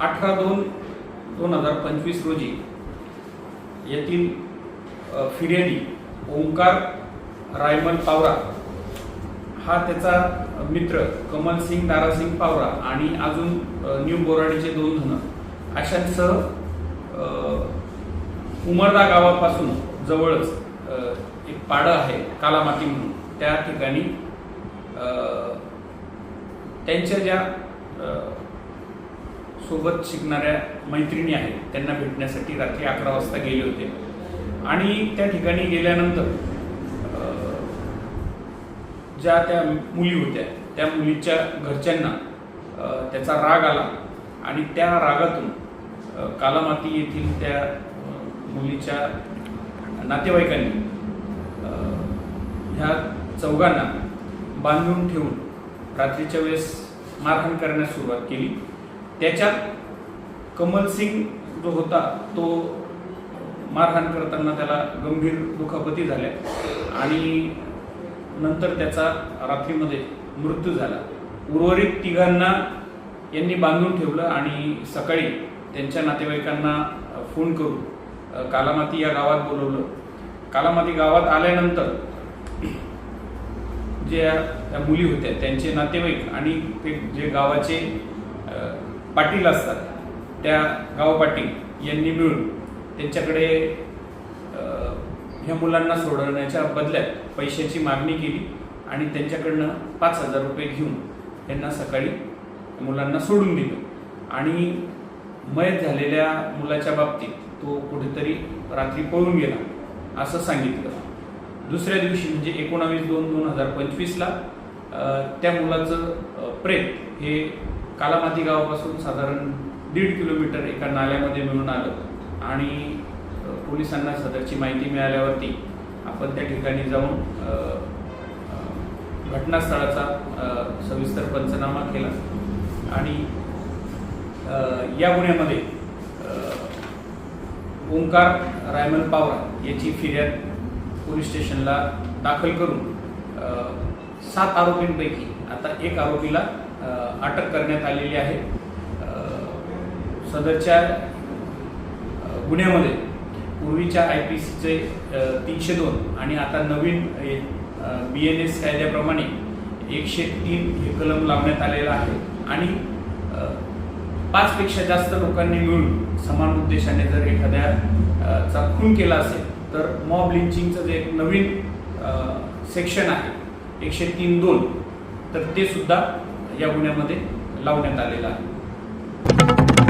अठरा दोन दोन हजार पंचवीस रोजी येथील फिर्यादी ओंकार रायमल पावरा हा त्याचा मित्र कमल सिंग दारासिंग पावरा आणि अजून न्यू बोराडीचे दोन जण अशांसह उमरदा गावापासून जवळच एक पाडं आहे कालामाती म्हणून. त्या ठिकाणी त्यांच्या ज्या सोबत शिकणाऱ्या मैत्रिणी आहेत. त्यांना भेटण्यासाठी रात्री अकरा वाजता गेले होते. आणि त्या ठिकाणी गेल्यानंतर ज्या त्या मुली होत्या त्या मुलीच्या घरच्यांना त्याचा राग आला. आणि त्या रागातून कालामाती येथील त्या मुलीच्या नातेवाईकांनी ह्या चौघांना बांधून ठेवून रात्रीच्या वेळेस मारहाण करण्यास सुरुवात केली. त्याच्यात कमल सिंग जो होता तो मारहाण करताना त्याला गंभीर दुखापती झाल्या. आणि नंतर त्याचा रात्रीमध्ये मृत्यू झाला. उर्वरित तिघांना यांनी बांधून ठेवलं आणि सकाळी त्यांच्या नातेवाईकांना फोन करून कालामाती या गावात बोलवलं. कालामाती गावात आल्यानंतर ज्या मुली होत्या त्यांचे नातेवाईक आणि ते जे गावाचे पाटील असतात. त्या गाव पाटील यांनी मिळून त्यांच्याकडे ह्या मुलांना सोडवण्याच्या बदल्यात पैशाची मागणी केली आणि त्यांच्याकडनं पाच हजार रुपये घेऊन त्यांना सकाळी मुलांना सोडून दिलं. आणि मयत झालेल्या मुलाच्या बाबतीत तो कुठेतरी रात्री पळून गेला असं सांगितलं. दुसऱ्या दिवशी म्हणजे एकोणावीस दोन दोन हजार पंचवीसला त्या मुलाचं प्रेत हे कालामाती गावापासून साधारण दीड किलोमीटर एका नाल्यामध्ये मिळून आलं. आणि पोलिसांना सदरची माहिती मिळाल्यावरती आपण त्या ठिकाणी जाऊन घटनास्थळाचा सविस्तर पंचनामा केला. आणि या गुन्ह्यामध्ये ओंकार रायमल पावरा याची फिर्याद पोलीस स्टेशनला दाखल करून सात आरोपींपैकी आता एक आरोपीला अटक करण्यात आलेली आहे. सदरच्या गुन्ह्यामध्ये पूर्वीच्या आय पी सीचे तीनशे दोन आणि आता नवीन बी एन एस कायद्याप्रमाणे एकशे तीन हे कलम लावण्यात आलेला आहे. आणि पाचपेक्षा जास्त लोकांनी मिळून समान उद्देशाने जर एखाद्या खून केला असेल तर मॉब लिंचिंगचं जे एक नवीन सेक्शन आहे एकशे तीन दोन तर ते सुद्धा या गुन्ह्यामध्ये लावण्यात आलेलं आहे.